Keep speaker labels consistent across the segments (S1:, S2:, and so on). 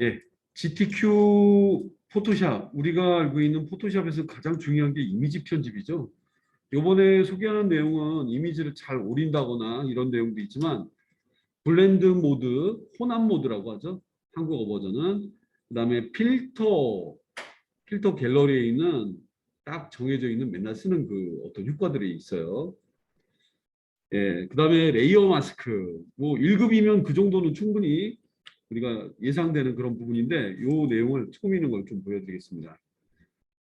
S1: 예, GTQ 포토샵 우리가 알고 있는 포토샵에서 가장 중요한 게 이미지 편집이죠. 이번에 소개하는 내용은 이미지를 잘 오린다거나 이런 내용도 있지만 블렌드 모드, 혼합 모드라고 하죠. 한국어 버전은 그 다음에 필터, 필터 갤러리에 있는 딱 정해져 있는 맨날 쓰는 그 어떤 효과들이 있어요. 예, 그 다음에 레이어 마스크. 뭐 1급이면 그 정도는 충분히 우리가 예상되는 그런 부분인데 이 내용을 있는 걸 좀 보여드리겠습니다.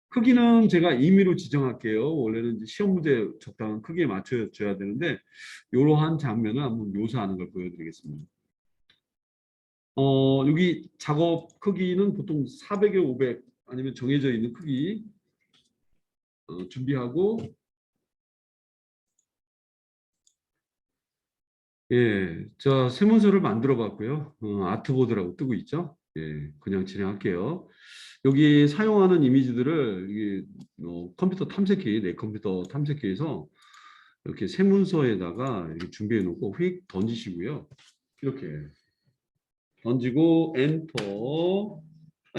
S1: 크기는 제가 임의로 지정할게요. 원래는 시험 문제 적당한 크기에 맞춰줘야 되는데 이러한 장면을 한번 묘사하는 걸 보여드리겠습니다. 어, 여기 작업 크기는 보통 400에 500 아니면 정해져 있는 크기 어, 준비하고 예, 자 세문서를 만들어 봤고요. 어, 아트보드라고 뜨고 있죠. 예, 그냥 진행할게요. 여기 사용하는 이미지들을 어, 컴퓨터 탐색기, 내 컴퓨터 탐색기에서 이렇게 세문서에다가 이렇게 준비해 놓고 휙 던지시고요. 이렇게 던지고 엔터,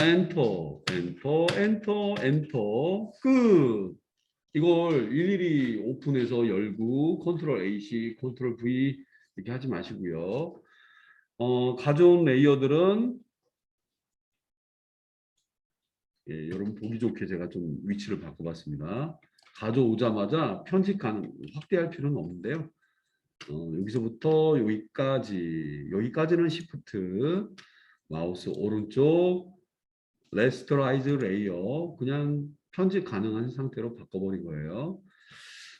S1: 엔터, 엔터, 엔터, 엔터, 끝. 이걸 일일이 오픈해서 열고 컨트롤 AC, 컨트롤 V 이렇게 하지 마시고요. 어, 가져온 레이어들은 예, 여러분 보기 좋게 제가 좀 위치를 바꿔봤습니다. 가져오자마자 편집 가능 확대할 필요는 없는데요. 어, 여기서부터 여기까지 여기까지는 시프트 마우스 오른쪽 레스터라이즈 레이어 그냥 편집 가능한 상태로 바꿔버린 거예요.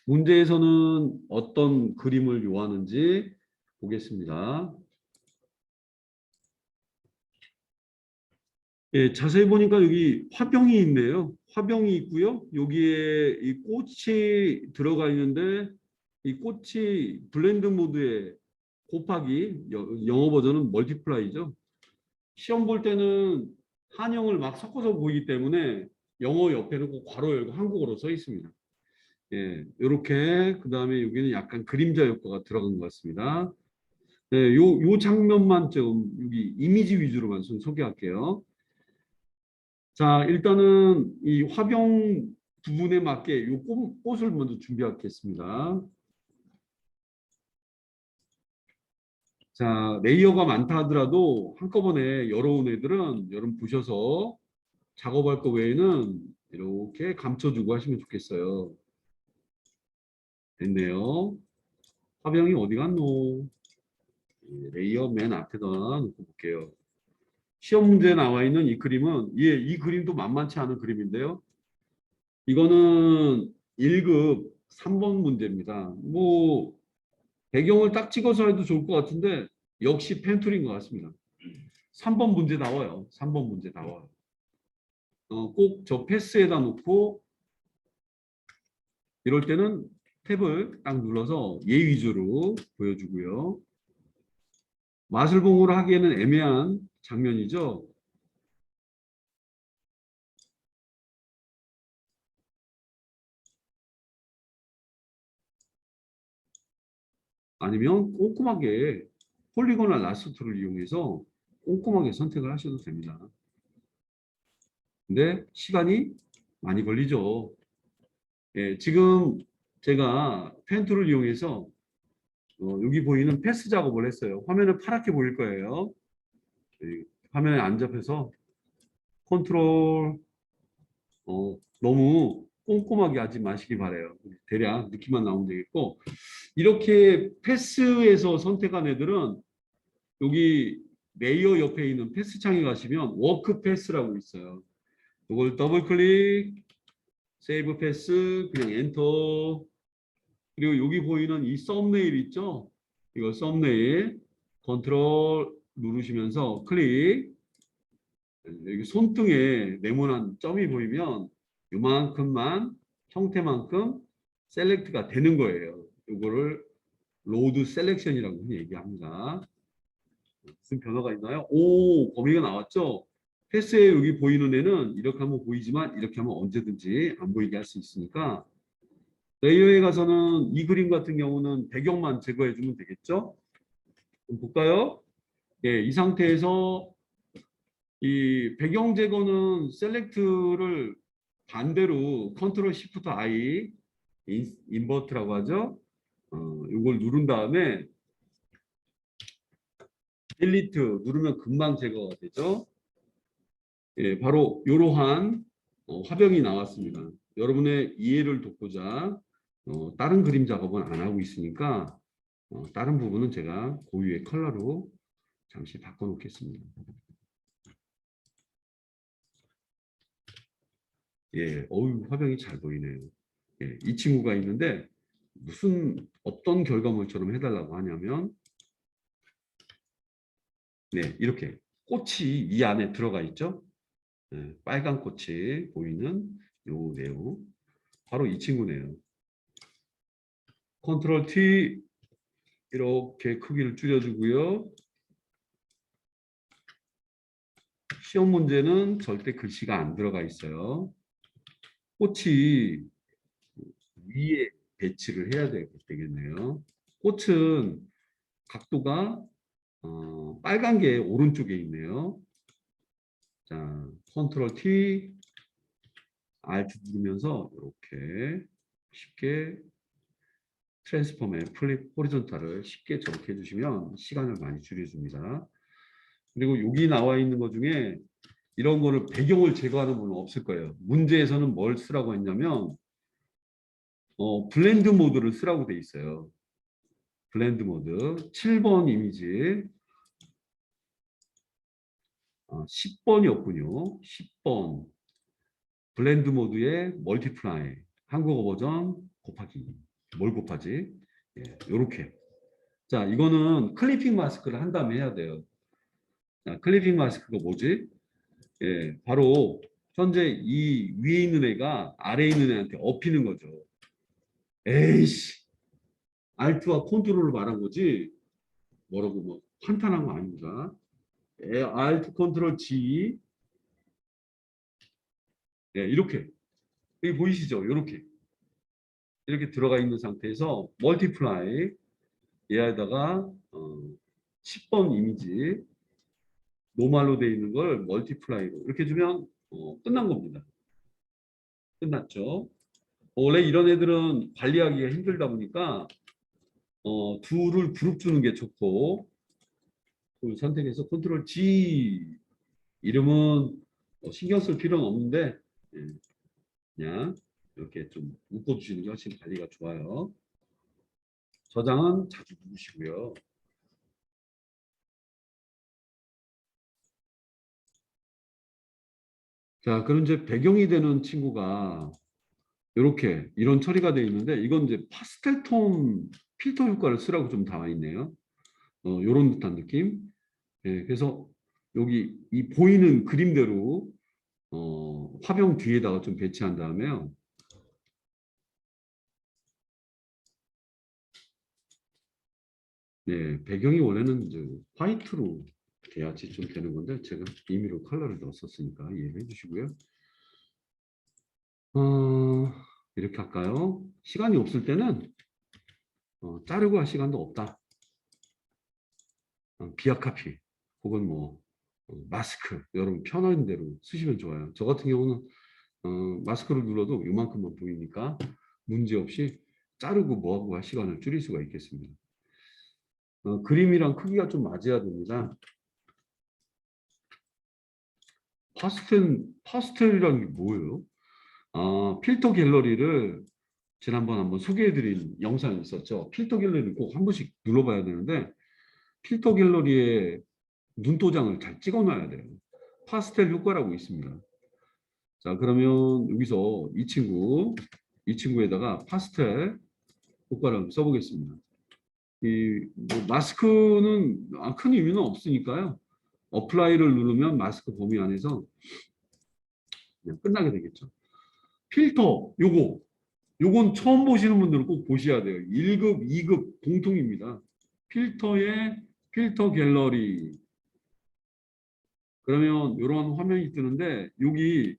S1: 문제에서는 어떤 그림을 요하는지 보겠습니다. 예, 자세히 보니까 여기 화병이 있네요. 화병이 있고요. 여기에 이 꽃이 들어가 있는데 이 꽃이 블렌드 모드에 곱하기 여- 영어 버전은 멀티플라이죠. 시험 볼 때는 한영을 막 섞어서 보이기 때문에 영어 옆에는 꼭 괄호 열고 한국어로 써 있습니다. 예, 이렇게 그 다음에 여기는 약간 그림자 효과가 들어간 것 같습니다. 네, 요, 요 장면만 좀 여기 이미지 위주로만 좀 소개할게요. 자, 일단은 이 화병 부분에 맞게 요 꽃, 꽃을 먼저 준비하겠습니다. 자, 레이어가 많다 하더라도 한꺼번에 여러 온 애들은 여러분 보셔서 작업할 거 외에는 이렇게 감춰주고 하시면 좋겠어요. 됐네요. 화병이 어디 갔노? 예, 레이어 맨 앞에다 놓고 볼게요. 시험 문제에 나와 있는 이 그림은 예, 이 그림도 만만치 않은 그림인데요. 이거는 1급 3번 문제입니다. 뭐 배경을 딱 찍어서 해도 좋을 것 같은데 역시 펜툴인 것 같습니다. 3번 문제 나와요. 3번 문제 나와요. 어, 꼭 저 패스에다 놓고 이럴 때는 탭을 딱 눌러서 예 위주로 보여주고요. 마술봉으로 하기에는 애매한 장면이죠. 아니면 꼼꼼하게 폴리곤al 라스트를 이용해서 꼼꼼하게 선택을 하셔도 됩니다. 근데 시간이 많이 걸리죠. 예, 지금 제가 펜툴을 이용해서 어, 여기 보이는 패스 작업을 했어요. 화면은 파랗게 보일 거예요. 예, 화면에 안 잡혀서 컨트롤 어, 너무 꼼꼼하게 하지 마시기 바래요. 대략 느낌만 나오면 되겠고 이렇게 패스에서 선택한 애들은 여기 레이어 옆에 있는 패스 창에 가시면 워크 패스라고 있어요. 이걸 더블 클릭, 세이브 패스, 그냥 엔터. 그리고 여기 보이는 이 썸네일 있죠? 이거 썸네일 컨트롤 누르시면서 클릭. 여기 손등에 네모난 점이 보이면 요만큼만 형태만큼 셀렉트가 되는 거예요. 이거를 로드 셀렉션이라고 얘기합니다. 무슨 변화가 있나요? 오, 범위가 나왔죠? 패스에 여기 보이는 애는 이렇게 하면 보이지만 이렇게 하면 언제든지 안 보이게 할 수 있으니까 레이어에 가서는 이 그림 같은 경우는 배경만 제거해 주면 되겠죠? 좀 볼까요? 예, 이 상태에서 이 배경 제거는 셀렉트를 반대로 컨트롤 시프트 I 인- 인버트라고 하죠. 어, 이걸 누른 다음에 딜리트 누르면 금방 제거가 되죠. 예, 바로 이러한 어, 화병이 나왔습니다. 여러분의 이해를 돕고자 어, 다른 그림 작업은 안 하고 있으니까 어, 다른 부분은 제가 고유의 컬러로 잠시 바꿔놓겠습니다. 예, 어유 화병이 잘 보이네요. 예, 이 친구가 있는데 무슨 어떤 결과물처럼 해달라고 하냐면 네, 이렇게 꽃이 이 안에 들어가 있죠. 네, 빨간 꽃이 보이는 요 내용 바로 이 친구네요. 컨트롤 T 이렇게 크기를 줄여주고요. 시험 문제는 절대 글씨가 안 들어가 있어요. 꽃이 위에 배치를 해야 되- 되겠네요. 꽃은 각도가 어, 빨간 게 오른쪽에 있네요. 자, 컨트롤 T, Alt 누르면서 이렇게 쉽게 트랜스폼의 플립 호리존탈을 쉽게 저렇게 해주시면 시간을 많이 줄여줍니다. 그리고 여기 나와 있는 것 중에 이런 거를 배경을 제거하는 분은 없을 거예요. 문제에서는 뭘 쓰라고 했냐면 어, 블렌드 모드를 쓰라고 돼 있어요. 블렌드 모드 7번 이미지 어, 10번이었군요. 10번 블렌드 모드의 멀티플라이 한국어 버전 곱하기 뭘 곱하지? 예, 요렇게 자 이거는 클리핑 마스크를 한 다음에 해야 돼요. 자, 클리핑 마스크가 뭐지? 예, 바로 현재 이 위에 있는 애가 아래에 있는 애한테 업히는 거죠. 에이씨, 알트와 컨트롤을 말한 거지. 뭐라고 뭐 판단한 거 아닙니다. 에, 알트 컨트롤 G. 네, 이렇게 여기 보이시죠? 이렇게 이렇게 들어가 있는 상태에서 멀티플라이 얘에다가 어, 10번 이미지 노말로 되어 있는 걸 멀티플라이로 이렇게 주면 어, 끝난 겁니다. 끝났죠. 원래 이런 애들은 관리하기가 힘들다 보니까 어, 둘을 그룹 주는 게 좋고 둘 선택해서 컨트롤 G 이름은 어, 신경 쓸 필요는 없는데 예, 그냥 이렇게 좀 묶어주시는 게 훨씬 관리가 좋아요. 저장은 자주 누르시고요. 자, 그럼 이제 배경이 되는 친구가 이렇게 이런 처리가 되어 있는데 이건 이제 파스텔 톤 필터 효과를 쓰라고 좀 나와 있네요. 어, 요런 듯한 느낌. 예, 그래서 여기 이 보이는 그림대로 어, 화병 뒤에다가 좀 배치한 다음에요. 네, 배경이 원래는 이제 화이트로 돼야지 좀 되는 건데 제가 임의로 컬러를 넣었었으니까 이해해 주시고요. 어, 이렇게 할까요? 시간이 없을 때는 어, 자르고 할 시간도 없다. 어, 비아 카피 혹은 뭐 어, 마스크 여러분 편한 대로 쓰시면 좋아요. 저 같은 경우는 어, 마스크를 눌러도 이만큼만 보이니까 문제 없이 자르고 뭐하고 할 시간을 줄일 수가 있겠습니다. 어, 그림이랑 크기가 좀 맞아야 됩니다. 파스텔, 파스텔이라는 게 뭐예요? 아, 필터 갤러리를 지난번 한번 소개해드린 영상이 있었죠. 필터 갤러리를 꼭 한 번씩 눌러봐야 되는데 필터 갤러리에 눈도장을 잘 찍어놔야 돼요. 파스텔 효과라고 있습니다. 자, 그러면 여기서 이 친구, 이 친구에다가 파스텔 효과를 써보겠습니다. 이 뭐 마스크는 아, 큰 의미는 없으니까요. 어플라이를 누르면 마스크 범위 안에서 그냥 끝나게 되겠죠. 필터 요거 요건 처음 보시는 분들은 꼭 보셔야 돼요. 1급, 2급 공통입니다. 필터에 필터 갤러리 그러면 이런 화면이 뜨는데 여기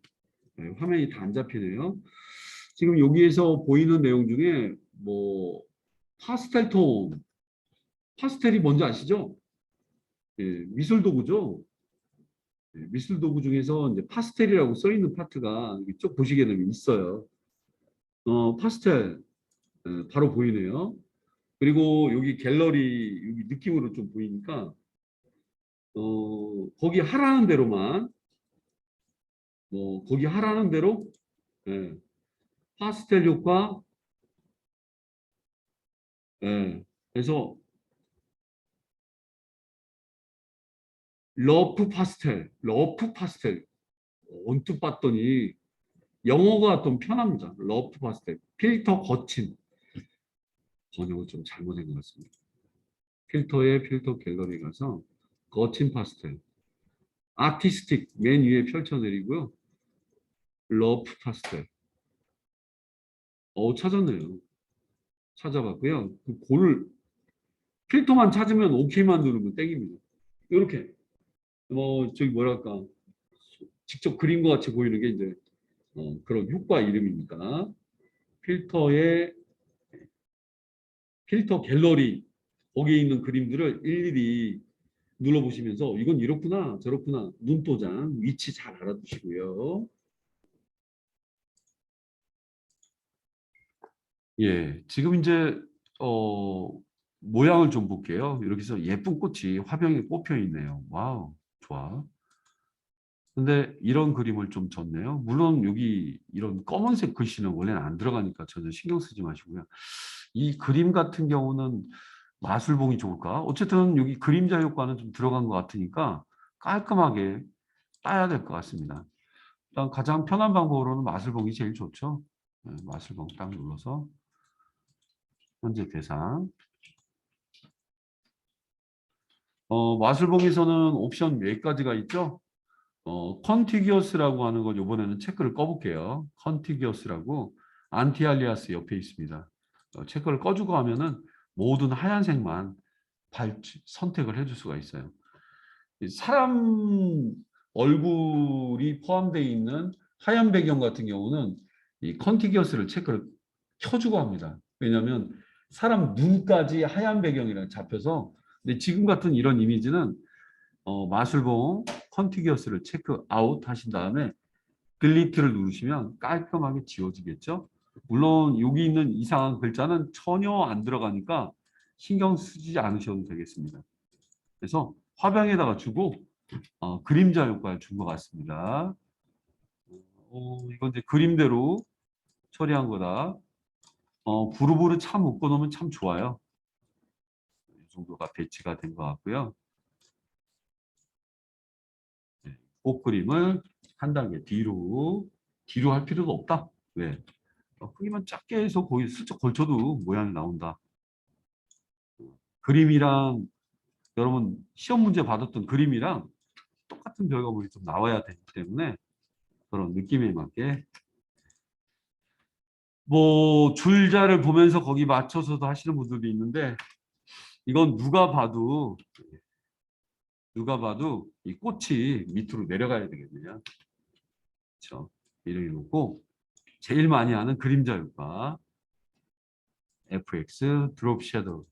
S1: 네, 화면이 다 안 잡히네요. 지금 여기에서 보이는 내용 중에 뭐 파스텔 톤 파스텔이 뭔지 아시죠? 예, 미술 도구죠. 예, 미술 도구 중에서 이제 파스텔이라고 써 있는 파트가 쭉 보시게 되면 있어요. 어, 파스텔 예, 바로 보이네요. 그리고 여기 갤러리 여기 느낌으로 좀 보이니까 어, 거기 하라는 대로만 뭐 거기 하라는 대로? 예, 파스텔 효과? 예, 그래서 러프 파스텔, 러프 파스텔. 언뜻 봤더니 영어가 좀 편합니다. 러프 파스텔, 필터 거친. 번역을 좀 잘못한 것 같습니다. 필터에 필터 갤러리 가서 거친 파스텔, 아티스틱 맨 위에 펼쳐내리고요. 러프 파스텔. 어 찾았네요. 찾아봤고요. 그 골 필터만 찾으면 오케이만 누르면 땡입니다. 이렇게 뭐 저기 뭐랄까 직접 그린 것 같이 보이는 게 이제 어, 그런 효과 이름이니까 필터에 필터 갤러리 거기에 있는 그림들을 일일이 눌러보시면서 이건 이렇구나 저렇구나 눈도장 위치 잘 알아두시고요. 예, 지금 이제 어, 모양을 좀 볼게요. 이렇게 해서 예쁜 꽃이 화병에 꼽혀 있네요. 와우, 좋아. 근데 이런 그림을 좀 줬네요. 물론 여기 이런 검은색 글씨는 원래는 안 들어가니까 전혀 신경 쓰지 마시고요. 이 그림 같은 경우는 마술봉이 좋을까? 어쨌든 여기 그림자 효과는 좀 들어간 것 같으니까 깔끔하게 따야 될 것 같습니다. 일단 가장 편한 방법으로는 마술봉이 제일 좋죠. 네, 마술봉 딱 눌러서 현재 대상. 어, 마술봉에서는 옵션 몇 가지가 있죠? 어, 컨티기어스라고 하는 걸 이번에는 체크를 꺼볼게요. 컨티기어스라고 안티알리아스 옆에 있습니다. 어, 체크를 꺼주고 하면은 모든 하얀색만 발 선택을 해줄 수가 있어요. 이 사람 얼굴이 포함되어 있는 하얀 배경 같은 경우는 이 컨티기어스를 체크를 켜주고 합니다. 왜냐하면 사람 눈까지 하얀 배경이랑 잡혀서 근데 지금 같은 이런 이미지는 어, 마술봉 컨티기어스를 체크 아웃 하신 다음에 글리트를 누르시면 깔끔하게 지워지겠죠. 물론 여기 있는 이상한 글자는 전혀 안 들어가니까 신경 쓰지 않으셔도 되겠습니다. 그래서 화병에다가 주고 어, 그림자 효과를 준 것 같습니다. 어, 이건 이제 그림대로 처리한 거다. 어, 부르부르 참 묶어놓으면 참 좋아요. 이 정도가 배치가 된 것 같고요. 네, 꽃그림을 한 단계 뒤로 뒤로 할 필요도 없다. 왜? 어, 크기만 작게 해서 거기 슬쩍 걸쳐도 모양이 나온다. 그림이랑 여러분 시험 문제 받았던 그림이랑 똑같은 결과물이 좀 나와야 되기 때문에 그런 느낌에 맞게 뭐 줄자를 보면서 거기 맞춰서도 하시는 분들도 있는데 이건 누가 봐도 누가 봐도 이 꽃이 밑으로 내려가야 되겠네요. 그렇죠? 이렇게 놓고 제일 많이 하는 그림자 효과 fx 드롭 섀도우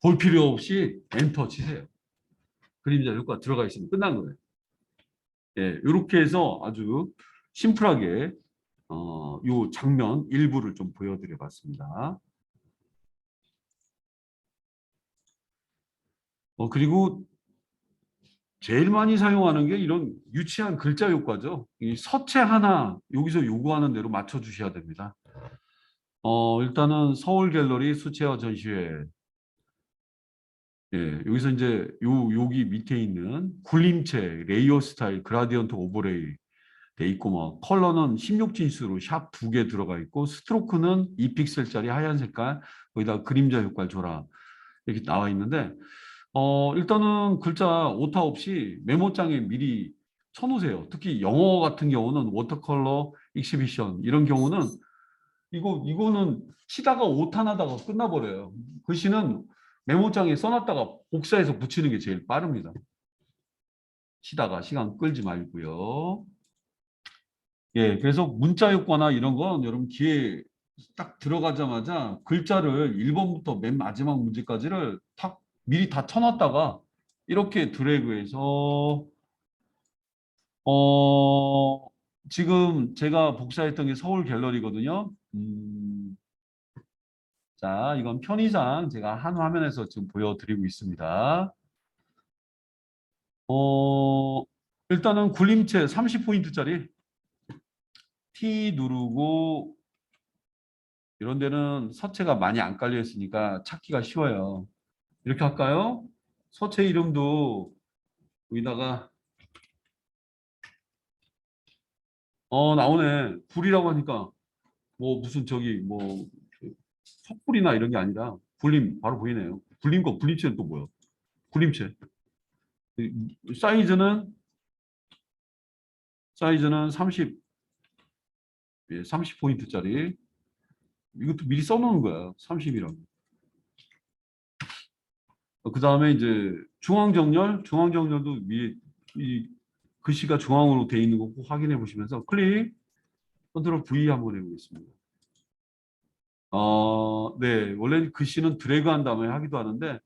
S1: 볼 필요 없이 엔터 치세요. 그림자 효과 들어가 있으면 끝난 거예요. 예, 이렇게 해서 아주 심플하게 어, 요 장면 일부를 좀 보여드려 봤습니다. 어, 그리고 제일 많이 사용하는 게 이런 유치한 글자 효과죠. 이 서체 하나 여기서 요구하는 대로 맞춰 주셔야 됩니다. 어, 일단은 서울 갤러리 수채화 전시회 예, 여기서 이제 요 여기 밑에 있는 굴림체, 레이어 스타일, 그라디언트 오버레이 돼 있고 뭐 컬러는 16진수로 샵 두 개 들어가 있고 스트로크는 2픽셀짜리 하얀 색깔 거기다 그림자 효과를 줘라 이렇게 나와 있는데 어 일단은 글자 오타 없이 메모장에 미리 쳐놓으세요. 특히 영어 같은 경우는 워터컬러 익시비션 이런 경우는 이거 이거는 치다가 오타 나다가 끝나버려요. 글씨는 메모장에 써놨다가 복사해서 붙이는 게 제일 빠릅니다. 치다가 시간 끌지 말고요. 예, 그래서 문자 효과나 이런 건 여러분 기회 딱 들어가자마자 글자를 1번부터 맨 마지막 문제까지를 탁 미리 다 쳐놨다가 이렇게 드래그해서 어 지금 제가 복사했던 게 서울 갤러리거든요. 음, 자, 이건 편의상 제가 한 화면에서 지금 보여드리고 있습니다. 어, 일단은 굴림체 30포인트짜리 T 누르고 이런 데는 서체가 많이 안 깔려 있으니까 찾기가 쉬워요. 이렇게 할까요? 서체 이름도 여기다가 어 나오네 굴이라고 하니까 뭐 무슨 저기 뭐 석굴이나 이런 게 아니라 굴림 바로 보이네요. 굴림거 굴림체는 또? 굴림체 이- 사이즈는 사이즈는 30 예, 30포인트짜리 이것도 미리 써놓은 거야 30이라고 그 다음에 이제 중앙정렬 중앙정렬도 미리 이 글씨가 중앙으로 돼 있는 거꼭 확인해 보시면서 클릭 컨트롤 V 한번 해보겠습니다 어, 네 원래 글씨는 드래그 한 다음에 하기도 하는데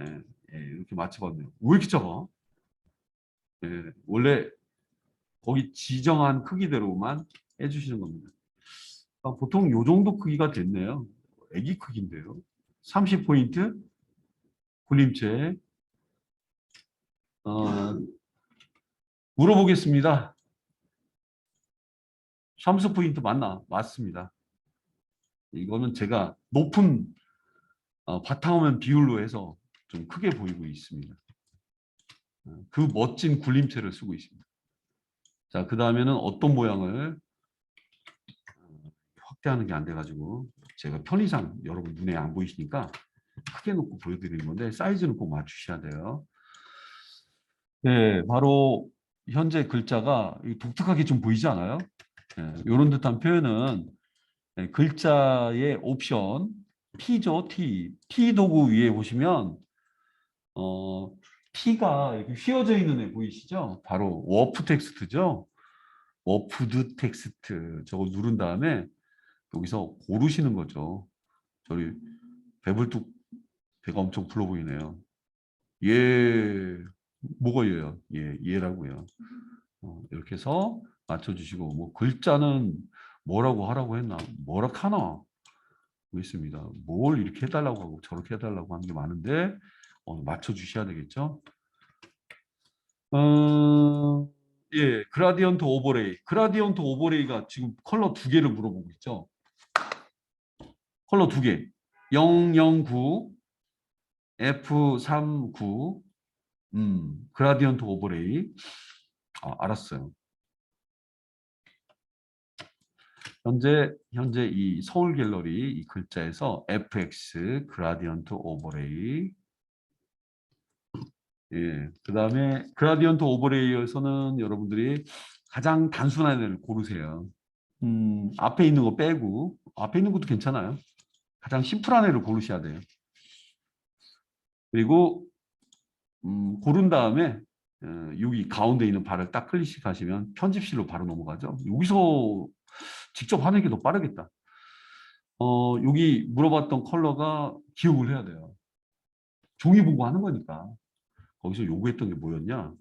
S1: 예, 예, 이렇게 맞춰봤네요 왜 이렇게 작아? 예, 원래 거기 지정한 크기대로만 해주시는 겁니다. 아, 보통 요 정도 크기가 됐네요. 애기 크기인데요. 30포인트 굴림체 어, 물어보겠습니다. 30포인트 맞나? 맞습니다. 이거는 제가 높은 어, 바탕화면 비율로 해서 좀 크게 보이고 있습니다. 어, 그 멋진 굴림체를 쓰고 있습니다. 자, 그 다음에는 어떤 모양을 어, 확대하는 게 안 돼가지고 제가 편의상 여러분 눈에 안 보이시니까 크게 놓고 보여드리는 건데 사이즈는 꼭 맞추셔야 돼요. 네, 바로 현재 글자가 이 독특하게 좀 보이지 않아요? 이런 듯한 표현은 네, 글자의 옵션 T죠, T. T 도구 위에 보시면 어, T가 이렇게 휘어져 있는 애 보이시죠? 바로 워프 텍스트죠. 워프드 텍스트 저거 누른 다음에 여기서 고르시는 거죠. 저리 배불뚝 배가 엄청 불러 보이네요. 예, 뭐가 예요? 예, 예라고요. 어, 이렇게 해서 맞춰주시고 뭐 글자는 뭐라고 하라고 했나? 뭐라 하나? 있습니다. 뭘 이렇게 해달라고 하고 저렇게 해달라고 하는 게 많은데 어, 맞춰주셔야 되겠죠? 어, 예, 그라디언트 오버레이. 그라디언트 오버레이가 지금 컬러 두 개를 물어보고 있죠. 컬러 두 개. 009, F39, 음, 그라디언트 오버레이. 아, 알았어요. 현재 현재 이 서울 갤러리 이 글자에서 FX 그라디언트 오버레이 예, 그 다음에 그라디언트 오버레이에서는 여러분들이 가장 단순한 애를 고르세요. 음, 앞에 있는 거 빼고 앞에 있는 것도 괜찮아요. 가장 심플한 애를 고르셔야 돼요. 그리고 음, 고른 다음에 어, 여기 가운데 있는 발을 딱 클릭하시면 편집실로 바로 넘어가죠. 여기서 직접 하는 게 더 빠르겠다. 어, 여기 물어봤던 컬러가 기억을 해야 돼요. 종이 보고 하는 거니까. 거기서 요구했던 게 뭐였냐?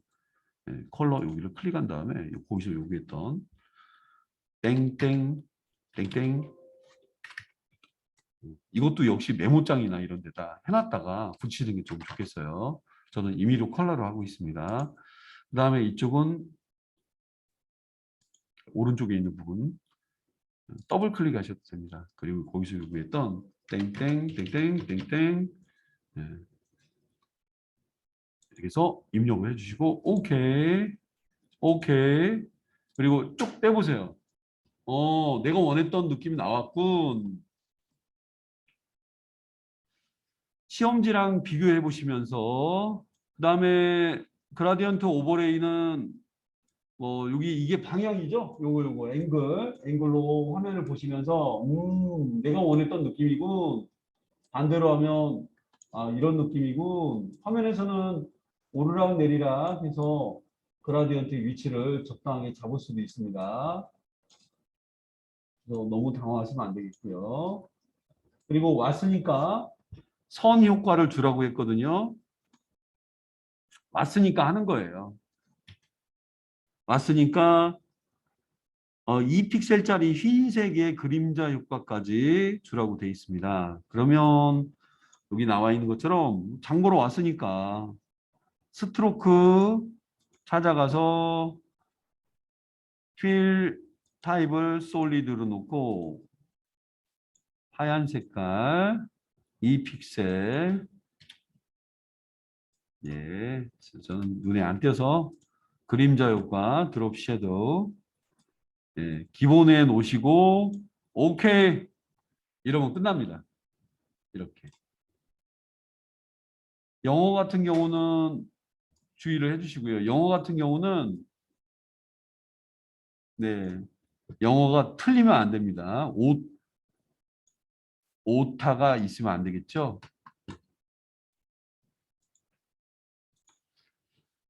S1: 네, 컬러 여기를 클릭한 다음에 거기서 요구했던 땡땡 땡땡 이것도 역시 메모장이나 이런 데다 해놨다가 붙이는 게 좀 좋겠어요. 저는 임의로 컬러로 하고 있습니다. 그 다음에 이쪽은 오른쪽에 있는 부분 더블 클릭하셔도 됩니다. 그리고 거기서 요구했던 땡땡 땡땡 땡땡 네. 이렇게 해서 입력을 해주시고 오케이 오케이 그리고 쭉 빼보세요. 어 내가 원했던 느낌이 나왔군. 시험지랑 비교해 보시면서 그 다음에 그라디언트 오버레이는 뭐 여기 이게 방향이죠? 요거 요거 앵글 앵글로 화면을 보시면서 음 내가 원했던 느낌이군 반대로 하면 아 이런 느낌이군 화면에서는 오르락 내리락 해서 그라디언트 위치를 적당하게 잡을 수도 있습니다. 너무 당황하시면 안 되겠고요. 그리고 왔으니까 선 효과를 주라고 했거든요. 왔으니까 하는 거예요. 왔으니까 어, 2픽셀짜리 흰색의 그림자 효과까지 주라고 돼 있습니다. 그러면 여기 나와 있는 것처럼 장보러 왔으니까 스트로크 찾아가서 필 타입을 솔리드로 놓고 하얀 색깔 2픽셀 예, 저는 눈에 안 띄어서 그림자 효과 드롭 섀도우 예, 기본에 놓으시고 오케이 이러면 끝납니다. 이렇게 영어 같은 경우는 주의를 해주시고요. 영어 같은 경우는 네 영어가 틀리면 안 됩니다. 오, 오타가 있으면 안 되겠죠.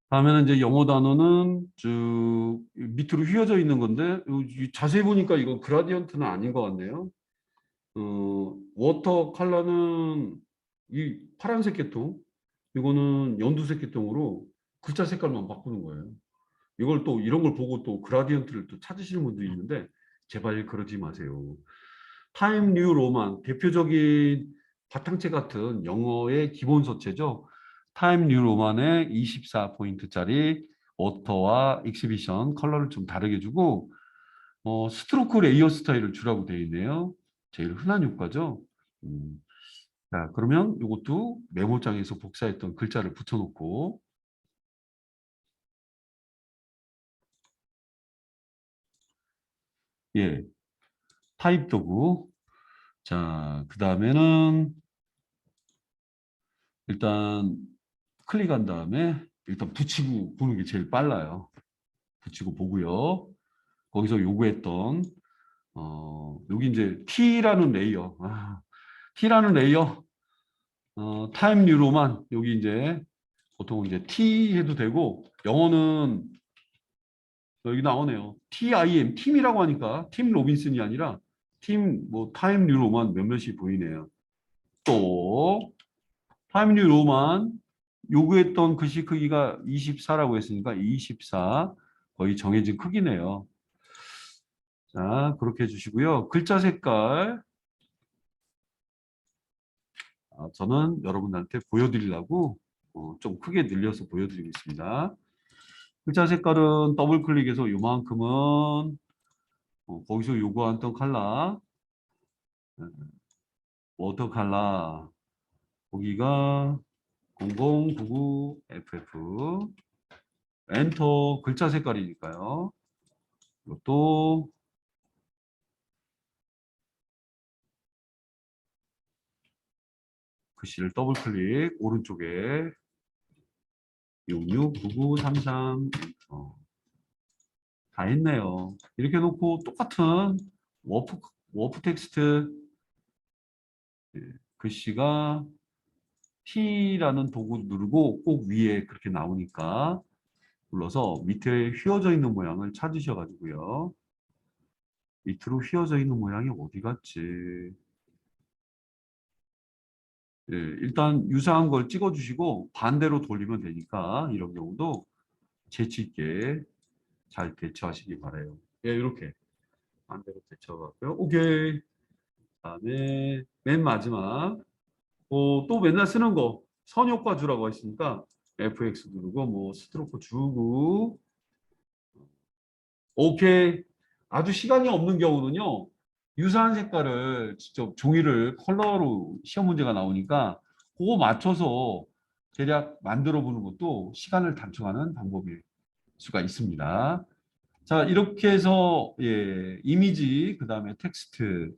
S1: 다음에는 이제 영어 단어는 쭉 밑으로 휘어져 있는 건데 이 자세히 보니까 이거 그라디언트는 아닌 것 같네요. 어, 워터 컬러는 이 파란색 계통, 이거는 연두색 계통으로 글자 색깔만 바꾸는 거예요. 이걸 또 이런 걸 보고 또 그라디언트를 또 찾으시는 분들이 있는데 제발 그러지 마세요. 타임 뉴 로만 대표적인 바탕체 같은 영어의 기본 소체죠. 타임 뉴 로만의 24포인트짜리 워터와 익스비션 컬러를 좀 다르게 주고 어, 스트로크 레이어 스타일을 주라고 되어 있네요. 제일 흔한 효과죠. 음. 자, 그러면 이것도 메모장에서 복사했던 글자를 붙여놓고 예, 타입 도구. 자, 그 다음에는 일단 클릭한 다음에 일단 붙이고 보는 게 제일 빨라요. 붙이고 보고요. 거기서 요구했던 어, 여기 이제 T라는 레이어. 아, T라는 레이어. 어, 타임 뉴로만 여기 이제 보통 이제 T 해도 되고 영어는 여기 나오네요. TIM 팀이라고 하니까 팀 로빈슨이 아니라 팀 뭐 타임 뉴로만 몇몇이 보이네요. 또 타임 뉴로만 요구했던 글씨 크기가 24라고 했으니까 24 거의 정해진 크기네요. 자, 그렇게 해주시고요. 글자 색깔 아, 저는 여러분한테 보여드리려고 어, 좀 크게 늘려서 보여드리겠습니다. 글자 색깔은 더블 클릭해서 요만큼은 어, 거기서 요구했던 컬러 네. 워터 컬러 거기가 0099FF 엔터 글자 색깔이니까요. 이것도 글씨를 더블 클릭 오른쪽에 669933 엔터 다 했네요. 이렇게 놓고 똑같은 워프 워프 텍스트 예, 글씨가 T라는 도구 누르고 꼭 위에 그렇게 나오니까 눌러서 밑에 휘어져 있는 모양을 찾으셔 가지고요. 밑으로 휘어져 있는 모양이 어디 갔지? 예, 일단 유사한 걸 찍어 주시고 반대로 돌리면 되니까 이런 경우도 재치 있게 잘 대처하시기 바래요. 예, 이렇게 반대로 대처하고요. 오케이. 그다음에 맨 마지막 어, 또 맨날 쓰는 거 선효과 주라고 했으니까 FX 누르고 뭐 스트로크 주고 오케이 아주 시간이 없는 경우는요 유사한 색깔을 직접 종이를 컬러로 시험 문제가 나오니까 그거 맞춰서 대략 만들어 보는 것도 시간을 단축하는 방법일 수가 있습니다. 자 이렇게 해서 예, 이미지 그 다음에 텍스트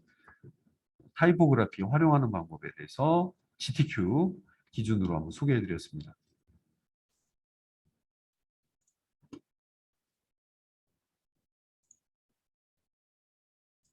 S1: 타이포그래피 활용하는 방법에 대해서 GTQ 기준으로 한번 소개해 드렸습니다.